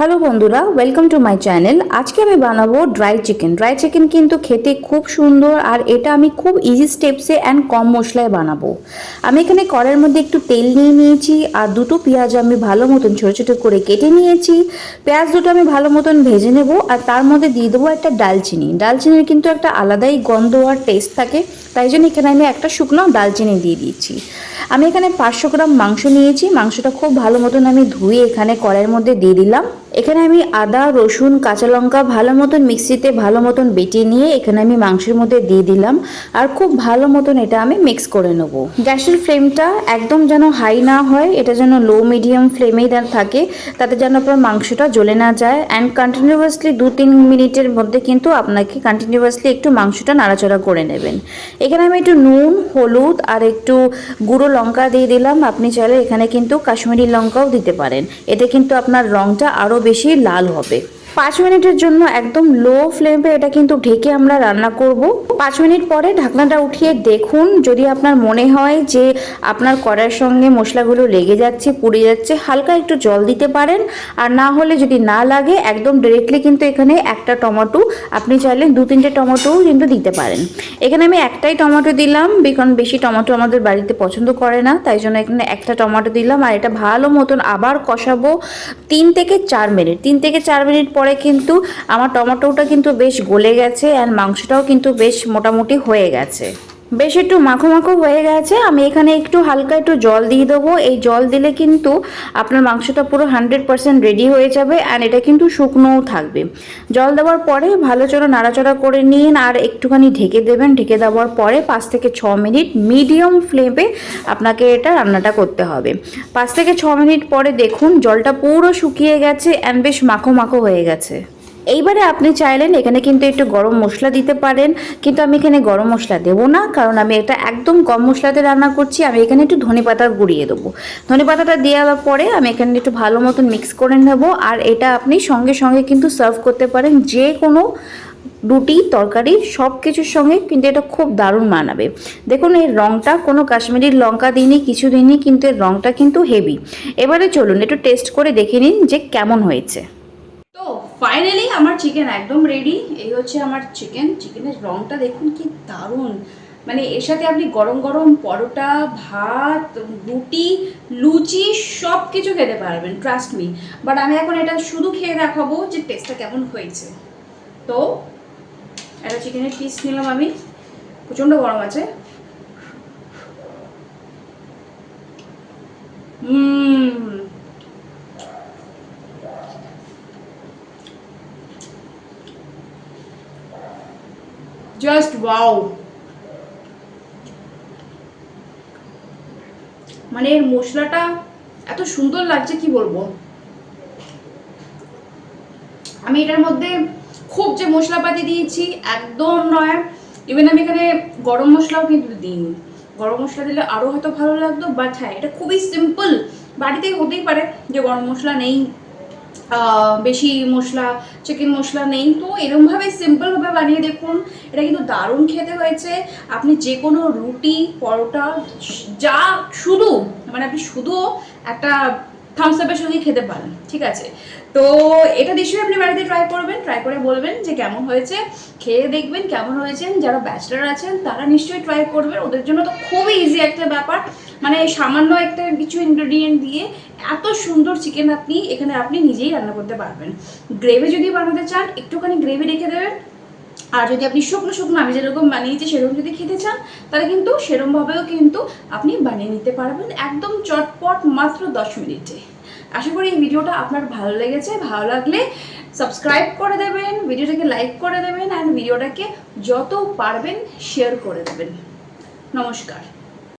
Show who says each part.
Speaker 1: Hello বন্ধুরা welcome to my channel আজকে আমি বানাবো ড্রাই চিকেন ড্রাই চিকেন কিন্তু খেতে খুব সুন্দর আর এটা আমি খুব ইজি স্টেপসে অ্যান্ড কম মশলায় বানাবো। আমি এখানে কড়াইয়ের মধ্যে একটু তেল নিয়ে নিয়েছি আর দুটো পেঁয়াজ আমি ভালো মতন ছোটো ছোটো করে কেটে নিয়েছি। পেঁয়াজ দুটো আমি ভালো মতন ভেজে নেব আর তার মধ্যে দিয়ে দেবো একটা ডালচিনি। ডালচিনির কিন্তু একটা আলাদাই গন্ধ আর টেস্ট থাকে, তাই জন্য এখানে আমি একটা শুকনো ডালচিনি দিয়ে দিয়েছি আমি এখানে পাঁচশো গ্রাম মাংস নিয়েছি। মাংসটা খুব ভালো মতন আমি ধুয়ে এখানে কড়াইয়ের মধ্যে দিয়ে দিলাম। এখানে আমি আদা, রসুন, কাঁচা লঙ্কা ভালো মতন মিক্সিতে ভালো মতন বেটে নিয়ে এখানে আমি মাংসের মধ্যে দিয়ে দিলাম। আর খুব ভালো মতন এটা আমি মিক্স করে নেব। গ্যাসের ফ্লেমটা একদম যেন হাই না হয়, এটা যেন লো মিডিয়াম ফ্লেমেই থাকে, তাতে যেন আপনার মাংসটা জ্বলে না যায়। অ্যান্ড কন্টিনিউয়াসলি দু তিন মিনিটের মধ্যে কিন্তু আপনাকে কন্টিনিউয়াসলি একটু মাংসটা নাড়াচড়া করে নেবেন। এখানে আমি একটু নুন, হলুদ আর একটু গুঁড়ো লঙ্কা দিয়ে দিলাম, আপনি চাইলে এখানে কিন্তু কাশ্মীরি লঙ্কাও দিতে পারেন। এতে কিন্তু আপনার রঙটা আরও বেশি লাল হবে। পাঁচ মিনিটের জন্য একদম লো ফ্লেমে এটা কিন্তু ঢেকে আমরা রান্না করব। পাঁচ মিনিট পরে ঢাকনাটা উঠিয়ে দেখুন, যদি আপনার মনে হয় যে আপনার কড়ার সঙ্গে মশলাগুলো লেগে যাচ্ছে, পুড়ে যাচ্ছে, হালকা একটু জল দিতে পারেন। আর না হলে যদি না লাগে, একদম ডিরেক্টলি কিন্তু এখানে একটা টমেটো, আপনি চাইলে দু তিনটে টমেটোও কিন্তু দিতে পারেন। এখানে আমি একটাই টমেটো দিলাম বিকন বেশি টমেটো আমাদের বাড়িতে পছন্দ করে না, তাই জন্য এখানে একটা টমেটো দিলাম। আর এটা ভালো মতন আবার কষাবো তিন থেকে চার মিনিট, তিন থেকে চার মিনিট পরে কিন্তু আমার টমেটোটা কিন্তু বেশ গলে গেছে আর মাংসটাও কিন্তু বেশ মোটামুটি হয়ে গেছে। বেশ একটু মাখো মাখো হয়ে গেছে। আমি এখানে একটু হালকা একটু জল দিয়ে দেবো। এই জল দিলে কিন্তু আপনার মাংসটা পুরো হান্ড্রেড পার্সেন্ট রেডি হয়ে যাবে অ্যান্ড এটা কিন্তু শুকনোও থাকবে। জল দেওয়ার পরে ভালো চড়ো নাড়াচড়া করে নিন আর একটুখানি ঢেকে দেবেন। ঢেকে দেওয়ার পরে পাঁচ থেকে ছ মিনিট মিডিয়াম ফ্লেমে আপনাকে এটা রান্নাটা করতে হবে। পাঁচ থেকে ছ মিনিট পরে দেখুন জলটা পুরো শুকিয়ে গেছে অ্যান্ড বেশ মাখো মাখো হয়ে গেছে। এইবারে আপনি চাইলেন এখানে কিন্তু একটু গরম মশলা দিতে পারেন, কিন্তু আমি এখানে গরম মশলা দেবো না, কারণ আমি এটা একদম কম মশলাতে রান্না করছি, আমি এখানে একটু ধনে পাতা গুঁড়িয়ে দেবো। ধনে পাতাটা দেওয়ার পরে আমি এখানে একটু ভালো মতন মিক্স করে নেব, আর এটা আপনি সঙ্গে সঙ্গে কিন্তু সার্ভ করতে পারেন, যে কোনো রুটি, তরকারি, সব কিছুর সঙ্গে কিন্তু এটা খুব দারুণ মানাবে। দেখুন, এর রঙটা কোনো কাশ্মীরি লঙ্কা দিইনি, কিছু দিইনি, কিন্তু এর রঙটা কিন্তু হেভি এবারে চলুন, একটু টেস্ট করে দেখে নিন যে কেমন হয়েছে। ফাইনালি আমার চিকেন একদম রেডি এই হচ্ছে আমার চিকেন চিকেনের রংটা দেখুন কি দারুণ। মানে এর সাথে আপনি গরম গরম পরোটা, ভাত, রুটি, লুচি সব কিছু খেতে পারবেন ট্রাস্ট মি বাট আমি এখন এটা শুধু খেয়ে দেখাবো যে টেস্টটা কেমন হয়েছে। তো, একটা চিকেনের পিস নিলাম আমি। প্রচণ্ড গরম আছে। জাস্ট ওয়াও মানে এর মশলাটা এত সুন্দর লাগছে, কি বলব? আমি এটার মধ্যে খুব যে মশলাপাতি দিয়েছি, একদম নয়। ইভেন আমি এখানে গরম মশলাও কিন্তু দিইনি। গরম মশলা দিলে আরও হয়তো ভালো লাগতো বাট হ্যাঁ এটা খুবই সিম্পল বাড়িতে হতেই পারে যে গরম মশলা নেই। বেশি মশলা চিকেন মশলা নেই। তো এরমভাবে সিম্পলভাবে বানিয়ে দেখুন, এটা কিন্তু দারুণ খেতে হয়েছে। আপনি যে কোনো রুটি, পরোটা, যা শুধু মানে আপনি শুধু একটা থামস আপের সঙ্গে খেতে পারেন, ঠিক আছে? তো এটা নিশ্চয়ই আপনি বাড়িতে ট্রাই করবেন ট্রাই করে বলবেন যে কেমন হয়েছে, খেয়ে দেখবেন কেমন হয়েছে যারা ব্যাচলার আছেন তারা নিশ্চয়ই ট্রাই করবেন, ওদের জন্য তো খুবই ইজি একটা ব্যাপার। মানে সামান্য একটা কিছু ইনগ্রেডিয়েন্ট দিয়ে এত সুন্দর চিকেন আপনি, এখানে আপনি নিজেই রান্না করতে পারবেন। গ্রেভি যদি বানাতে চান, একটুখানি গ্রেভি রেখে দেবেন আর যদি আপনি শুকনো শুকনো আমি যেরকম বানিয়েছি সেরকম যদি খেতে চান, তাহলে কিন্তু সেরকমভাবেও কিন্তু আপনি বানিয়ে নিতে পারবেন একদম চটপট মাত্র দশ মিনিটে। আশা করি এই ভিডিওটা আপনার ভালো লেগেছে। ভালো লাগলে সাবস্ক্রাইব করে দেবেন, ভিডিওটাকে লাইক করে দেবেন অ্যান্ড ভিডিওটাকে যত পারবেন শেয়ার করে দেবেন। নমস্কার।